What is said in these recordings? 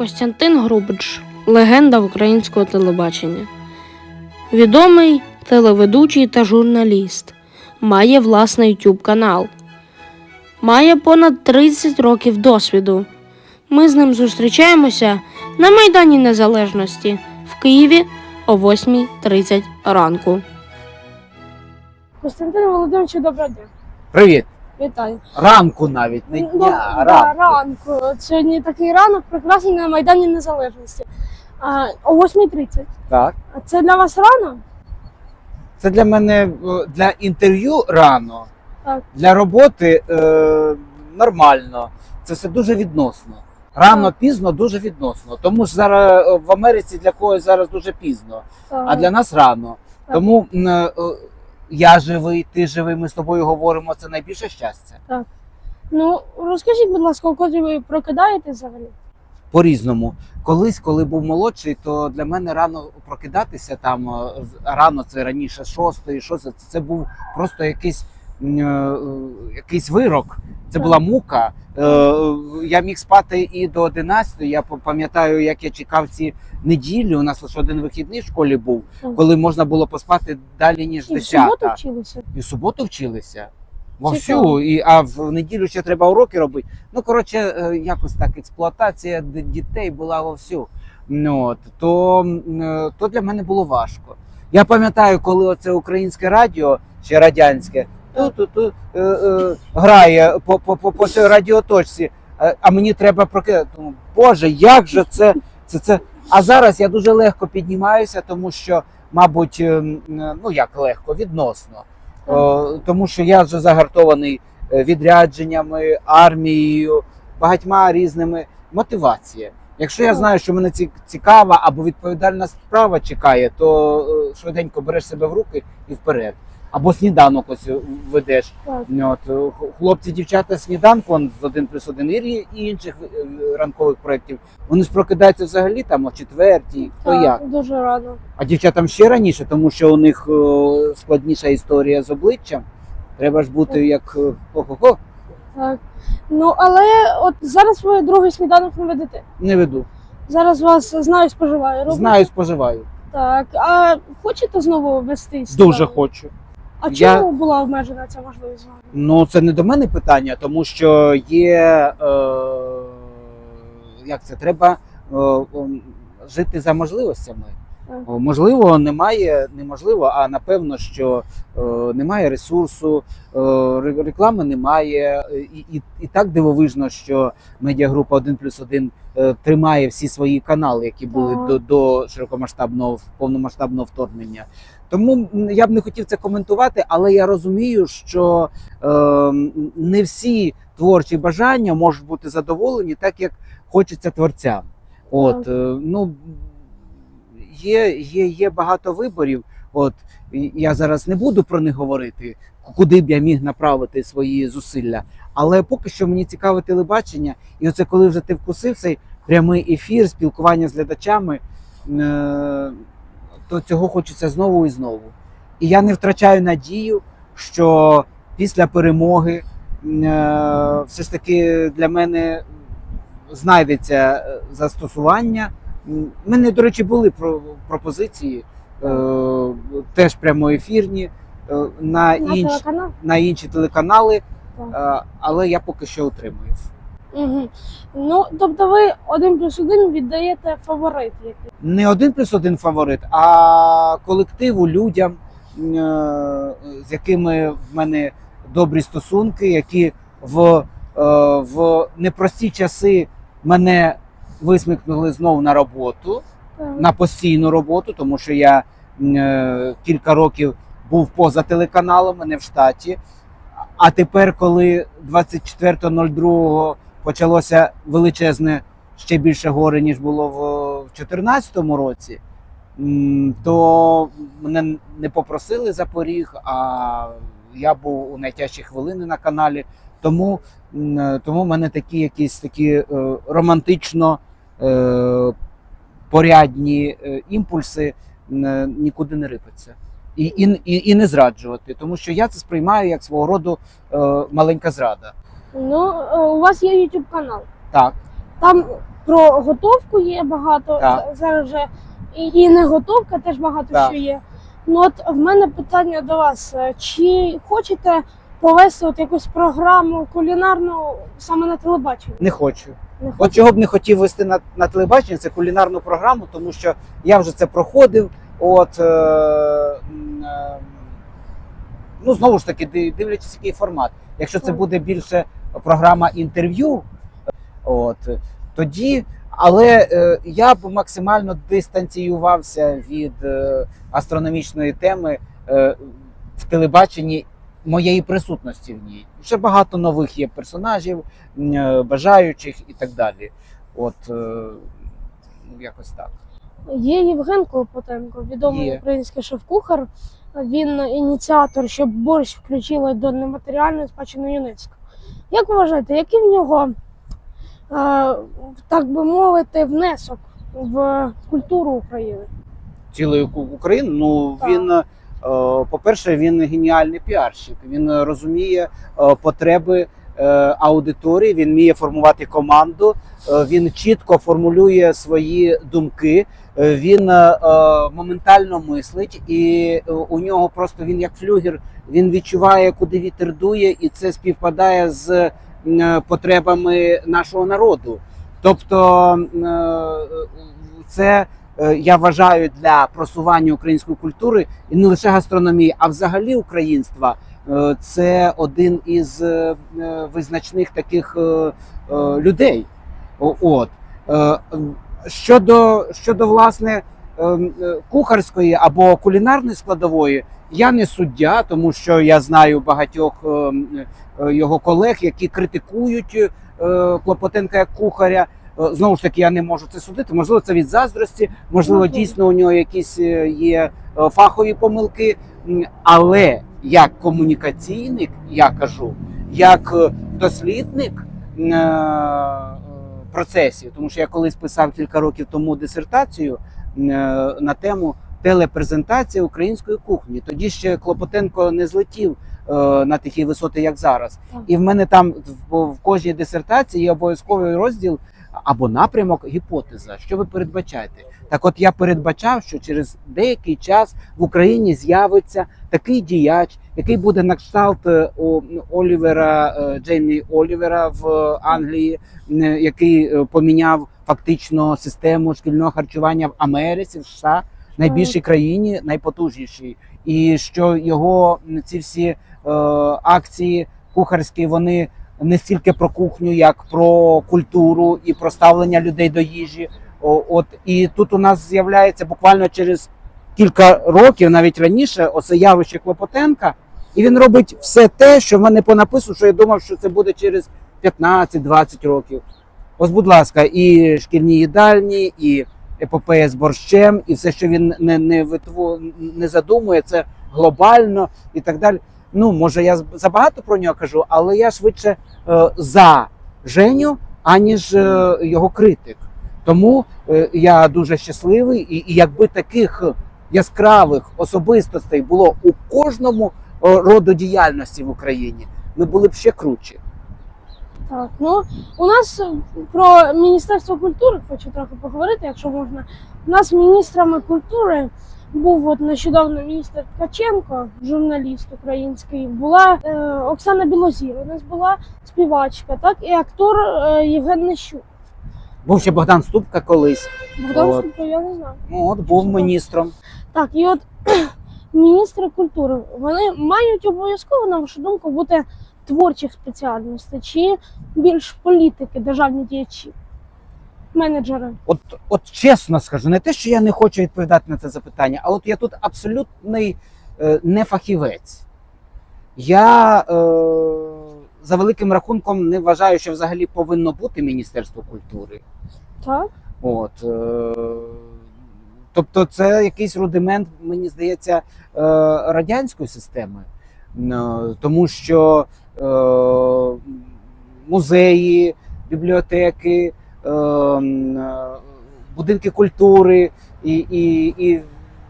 Костянтин Грубич легенда українського телебачення. Відомий телеведучий та журналіст. Має власний YouTube канал. Має понад 30 років досвіду. Ми з ним зустрічаємося на Майдані Незалежності в Києві о 8.30 ранку. Костянтин Володимирович, доброго дня. Привіт. Вітаю. Ранку навіть, не Ну, дня, а да, ранку. ранку. Сьогодні такий ранок прекрасний на Майдані Незалежності. А, о 8.30. Так. А це для вас рано? Це для мене е, для інтерв'ю рано, Так. для роботи е, нормально. Це все дуже відносно. Рано, пізно, дуже відносно. Тому ж зараз е, в Америці для когось зараз дуже пізно, а для нас рано. Так. Тому е, я живий, ти живий, ми з тобою говоримо. Це найбільше щастя. Так. Ну, розкажіть, будь ласка, коли ви прокидаєте взагалі? по-різному. Колись, коли був молодший, то для мене рано прокидатися там е, рано, це раніше шостої, шостої, це, був просто якийсь, якийсь вирок. Це була мука. Е, Я міг спати і до 11. Я пам'ятаю, як я чекав ці неділі. У нас лише один вихідний в школі був, коли можна було поспати далі ніж І в суботу вчилися? І в суботу вчилися. Вовсю, і, а в неділю ще треба уроки робити. Ну, коротше, е, якось так, експлуатація дітей була вовсю. Ну, от, то, е, то для мене було важко. Я пам'ятаю, коли оце українське радіо, ще радянське, Так. тут, тут, е, е, грає по, по, по, по цій радіоточці, е, а мені треба прокидати. Думаю, Боже, як же це, це, це. А зараз я дуже легко піднімаюся, тому що, мабуть, е, е, ну як легко, відносно. О, тому що я вже загартований відрядженнями, армією, багатьма різними мотивація. Якщо я знаю, що мене цікава або відповідальна справа чекає, то швиденько береш себе в руки і вперед. Або сніданок ось е, ведеш. Так. От, е, хлопці, дівчата сніданку он з один плюс один і і інших е, ранкових проєктів. Вони ж прокидаються взагалі там о четвертій, хто Так, як. Дуже рано. А дівчатам ще раніше, тому що у них е, складніша історія з обличчям. Треба ж бути як е, хо-хо-хо, Так. Ну, але от зараз ви другий сніданок не ведете. не веду. Зараз вас знаю, споживаю. робите? Знаю, споживаю. Так. А хочете знову вести Дуже сніданок? хочу. А Я- чому була обмежена ця можливість? Ну це не до мене питання, тому що є. Е, як це треба е, жити за можливостями. Можливо, немає, неможливо, а напевно, що е, немає ресурсу, е, реклами немає. І, і, і так дивовижно, що медіагрупа 1 плюс 1 е, тримає всі свої канали, які були Так. до, до широкомасштабного повномасштабного вторгнення. Тому я б не хотів це коментувати, але я розумію, що е, не всі творчі бажання можуть бути задоволені так, як хочеться творцям. От, е, ну, є, є, є багато виборів. От я зараз не буду про них говорити, куди б я міг направити свої зусилля. Але поки що мені цікаве телебачення, і оце коли вже ти вкусив цей прямий ефір, спілкування з глядачами, е, то цього хочеться знову і знову. І я не втрачаю надію, що після перемоги е, все ж таки для мене знайдеться е, застосування. У мене, до речі, були про- пропозиції теж прямоефірні на, інші, на інші телеканали. Е, але я поки що утримуюсь. Угу. Ну, тобто ви один плюс один віддаєте фаворит який? Не один плюс один фаворит, а колективу, людям, е, з якими в мене добрі стосунки, які в, е, в непрості часи мене висмикнули знову на роботу. Так. на постійну роботу, тому що я е, кілька років був поза телеканалами, не в штаті. А тепер, коли 24.02 почалося величезне ще більше горе, ніж було в 2014 році, то мене не попросили за поріг, а я був у найтяжчі хвилини на каналі. Тому, тому в мене такі якісь такі е, романтично е, порядні е, імпульси нікуди не рипаться. І, і, і, і не зраджувати, тому що я це сприймаю як свого роду е, маленька зрада. Ну, е, у вас є YouTube канал. Так, Там про готовку є багато. Так. Зараз вже і, і не готовка, теж багато Так. що є. Ну от в мене питання до вас: Е, чи хочете провести от якусь програму кулінарну саме на телебаченні? Не хочу. Не От чого б не хотів вести на, на телебачення, це кулінарну програму, тому що я вже це проходив. От, е, е, ну, знову ж таки, дивлячись, який формат. Якщо це буде більше програма інтерв'ю, от, тоді. Але е, я б максимально дистанціювався від е, астрономічної теми е, в телебаченні моєї присутності в ній. Вже багато нових є персонажів, е, бажаючих і так далі. От е, ну, якось так. Є Євген Клопотенко, відомий Є. український шеф-кухар. Він ініціатор, щоб борщ включили до нематеріальної спадщини ЮНЕСКО. Як ви вважаєте, який в нього, е, так би мовити, внесок в культуру України? Цілої України. Ну Так. він, е, по-перше, він геніальний піарщик. Він розуміє е, потреби аудиторії, він вміє формувати команду, е, він чітко формулює свої думки. е, Він е, е, моментально мислить, і е, у нього просто він як флюгер. Він відчуває, куди вітер дує, і це співпадає з е, потребами нашого народу. Тобто е, це е, я вважаю для просування української культури і не лише гастрономії, а взагалі українства. Е, Це один із е, е, визначних таких людей. От щодо щодо власне кухарської або кулінарної складової, я не суддя, тому що я знаю багатьох його колег, які критикують Клопотенка як кухаря. Знову ж таки, я не можу це судити. Можливо, це від заздрості, можливо, Можливо. дійсно у нього якісь є фахові помилки. Але як комунікаційник, я кажу, як е, дослідник е, процесів, тому що я колись писав кілька років тому дисертацію е, на тему телепрезентація української кухні. Тоді ще Клопотенко не злетів на такі висоти, як зараз. І в мене там в, в кожній дисертації є обов'язковий розділ або напрямок гіпотеза. Що ви передбачаєте? Так, от я передбачав, що через деякий час в Україні з'явиться такий діяч, який буде на кшталт е, Олівера е, Джеймі Олівера в Англії, е, який поміняв фактично систему шкільного харчування в Америці, в США, найбільшій країні, найпотужнішій, і що його ці всі е, акції кухарські вони не стільки про кухню, як про культуру і про ставлення людей до їжі. От і тут у нас з'являється буквально через кілька років, навіть раніше, оце явище Клопотенка, і він робить все те, що в мене понаписано, що я думав, що це буде через 15-20 років. Ось, будь ласка, і шкільні їдальні, і епопея з борщем, і все, що він не, не, витво, не задумує, це глобально і так далі. Ну, може, я забагато про нього кажу, але я швидше е, за Женю, аніж е, його критик. Тому е, я дуже щасливий, і, і якби таких яскравих особистостей було у кожному е, роду діяльності в Україні, ми були б ще круче. Так, ну у нас е, про Міністерство культури хочу трохи поговорити, якщо можна. У нас міністрами культури був от нещодавно міністр Ткаченко, журналіст український. Була е, Оксана Білозір. У нас була співачка, так і актор е, Євген Нещук. Був ще Богдан Ступка колись. Богдан От. Ступа, я не знаю. Ну, от був міністром. Так, і от міністри культури вони мають обов'язково, на вашу думку, бути творчих спеціальностей чи більш політики, державні діячі, менеджери. От, от чесно скажу, не те, що я не хочу відповідати на це запитання, а от я тут абсолютний е, не фахівець. Я е, за великим рахунком не вважаю, що взагалі повинно бути Міністерство культури. Так, От, е, тобто, це якийсь рудимент, мені здається, е, радянської системи. Е, тому що музеї, бібліотеки, будинки культури і, і, і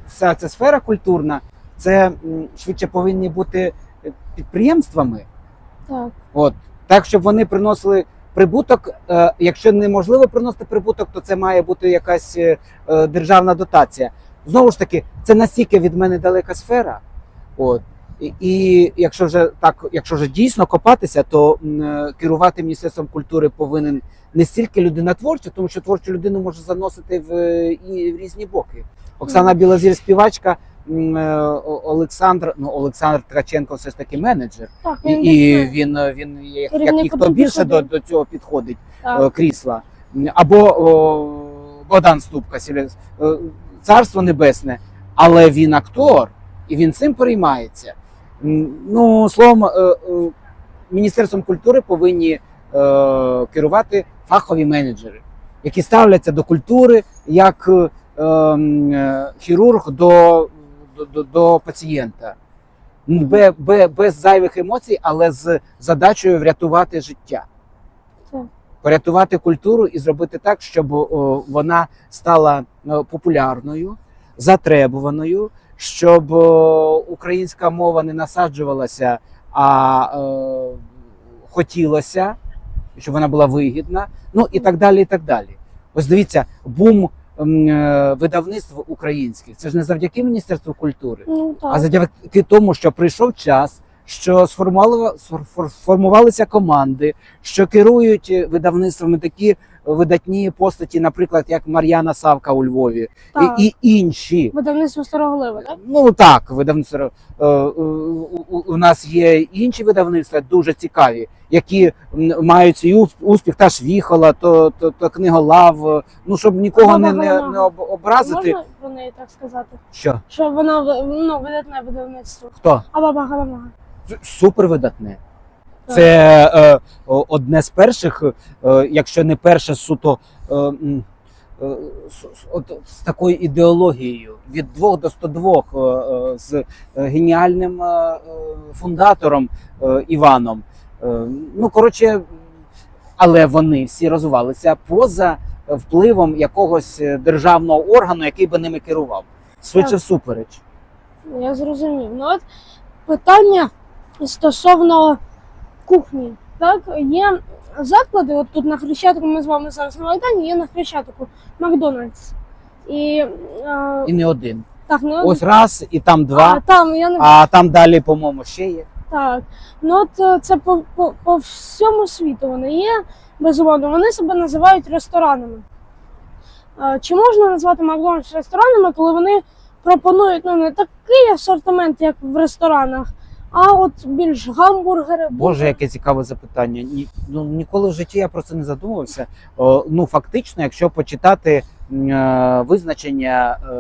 вся ця сфера культурна, це швидше повинні бути підприємствами. так. От так, щоб вони приносили прибуток, е, якщо неможливо приносити прибуток, то це має бути якась е, е, державна дотація. Знову ж таки, це настільки від мене далека сфера. От. І, і якщо вже так, якщо вже дійсно копатися, то е, керувати міністерством культури повинен не стільки людина творча, тому що творчу людину може заносити в, е, і в різні боки. Оксана Білозір співачка, Олександр, ну Олександр Ткаченко все ж таки менеджер. Так, І, він і він, е, він є- як ніхто більше до, до цього підходить так. е, крісла. Або о, Богдан Ступка, е, царство небесне, але він актор, і він цим переймається. Ну, словом, е, е, Міністерством культури повинні е, керувати фахові менеджери, які ставляться до культури як е, е, хірург до, до, до, до пацієнта. М, Бе, бе, без зайвих емоцій, але з задачею врятувати життя. Так. Порятувати культуру і зробити так, щоб о, вона стала е, популярною, затребуваною, щоб о, українська мова не насаджувалася, а е, хотілося, щоб вона була вигідна. Ну і так далі. І так далі. Ось дивіться, бум видавництв українських. Це ж не завдяки Міністерству культури, Ну, так. а завдяки тому, що прийшов час, що сформували- сфор- сформувалися команди, що керують е, видавництвами такі видатні постаті, наприклад, як Мар'яна Савка у Львові так. і, і інші. Видавництво Староголева, так? Ну так, видавництво е, е, у, нас є інші видавництва дуже цікаві, які мають свій успіх, та ж Віхола, то, то, то книголав. е, Ну щоб нікого не, не, не образити. Можна про неї так сказати? Що Що вона ну, видатне видавництво. хто? А баба Галамага. Супер видатне. Це е, одне з перших, е, якщо не перше, суто е, з такою ідеологією від 2 до 102 е, е, з геніальним фундатором Іваном. Ну, коротше, але вони всі розвивалися поза впливом якогось державного органу, який би ними керував. Швидше всупереч. Я зрозумів. Ну от питання стосовно кухні. Так, є заклади, от тут на Хрещатику, ми з вами зараз на Майдані, є на Хрещатику Макдональдс. І, е, І не один. так, ну, Ось раз, і там а, два. там, я не А там далі, по-моєму, ще є. Так, ну от е, це по, по, по всьому світу вони є, безумовно. Вони себе називають ресторанами. Е, Чи можна назвати Макдональдс ресторанами, коли вони пропонують ну, не такий асортимент, як в ресторанах, а от більш гамбургери, Боже, яке цікаве запитання. Ні, ну, ніколи в житті я про це не задумувався. О, ну, фактично, якщо почитати е, визначення е,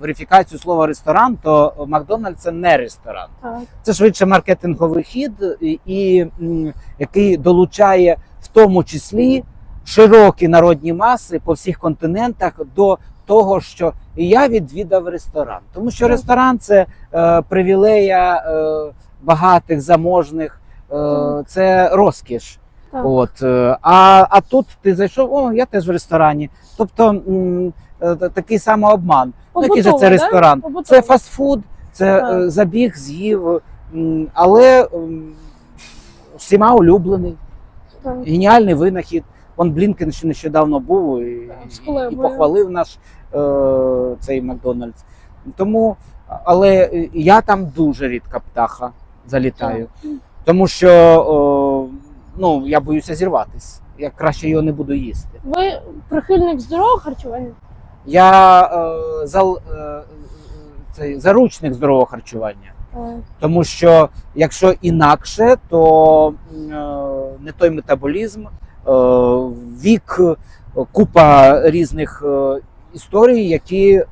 верифікацію слова ресторан, то Макдональдс це не ресторан. Так, Це швидше маркетинговий хід, і, і м, який долучає в тому числі широкі народні маси по всіх континентах до того, що я відвідав ресторан. Тому що ресторан це е, привілея е, багатих, заможних, е, це розкіш. так. От, е, а, а тут ти зайшов, о, я теж в ресторані. Тобто м, е, та- такий самообман. Ну, який же це ресторан? Побутово. Це фастфуд, це Так. забіг, з'їв, але всіма улюблений, Так. геніальний винахід. Он Блінкен ще нещодавно був і, і, похвалив наш е, цей Макдональдс. Тому, але я там дуже рідка птаха залітаю, тому що о, ну, я боюся зірватись. Я краще його не буду їсти. Ви прихильник здорового харчування? Я е, зал, е, цей, заручник здорового харчування. Тому що якщо інакше, то е, не той метаболізм, е, вік, купа різних е, історій, які е,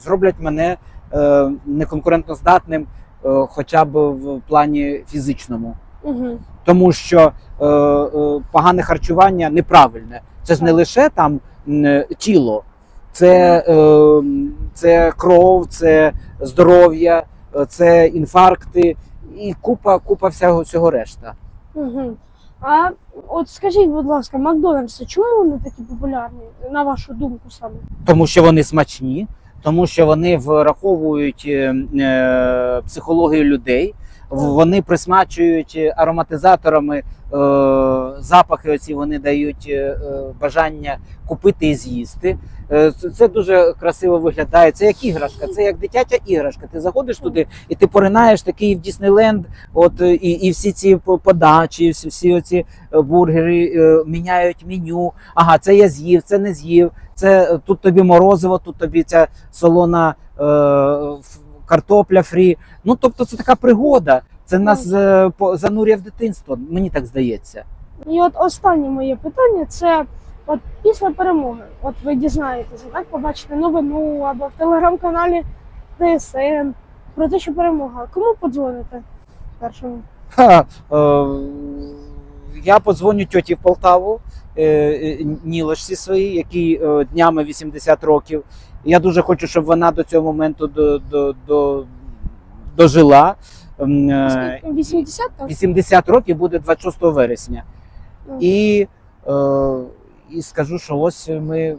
зроблять мене е, неконкурентноздатним е, хоча б в плані фізичному. Угу. Тому що е, е, погане харчування неправильне. Це ж не лише там м, тіло, це, е, це кров, це здоров'я, е, це інфаркти і купа, купа всього цього решта. Угу. А от скажіть, будь ласка, Макдональдси, чому вони такі популярні, на вашу думку саме? Тому що вони смачні, тому що вони враховують е, е, психологію людей, Вони присмачують ароматизаторами, е, запахи оці вони дають е, е, бажання купити і з'їсти. Е, це- дуже красиво виглядає. Це як іграшка, це як дитяча іграшка. Ти заходиш туди і ти поринаєш такий в Діснейленд, от е, і, і всі ці подачі, всі, всі оці е, бургери е, міняють меню. Ага, це я з'їв, це не з'їв. Це тут тобі морозиво, тут тобі ця солона е, картопля фрі. Ну тобто це така пригода. Це нас е, по- занурює в дитинство. Мені так здається. І от останнє моє питання це от після перемоги, от ви дізнаєтеся, так побачите новину або в телеграм-каналі ТСН про те, що перемога. Кому подзвоните першому? Ха, е, я подзвоню тьоті в Полтаву, е, е, Нілочці своїй, якій е, днями 80 років. Я дуже хочу, щоб вона до цього моменту до, до, до, дожила. М, е, 80 так? 80 років буде 26 вересня. І, е, і скажу, що ось ми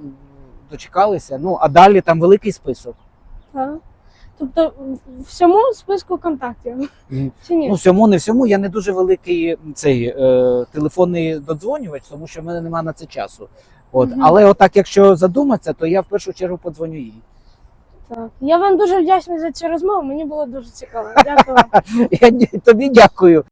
дочекалися. Ну, а далі там великий список. так. Тобто всьому списку контактів. Чи ні? Ну, всьому не всьому. Я не дуже великий цей е, телефонний додзвонювач, тому що в мене немає на це часу. От, Мгм. але отак, якщо задуматися, то я в першу чергу подзвоню їй. Так. Я вам дуже вдячний за цю розмову. Мені було дуже цікаво. Дякую. Я тобі дякую.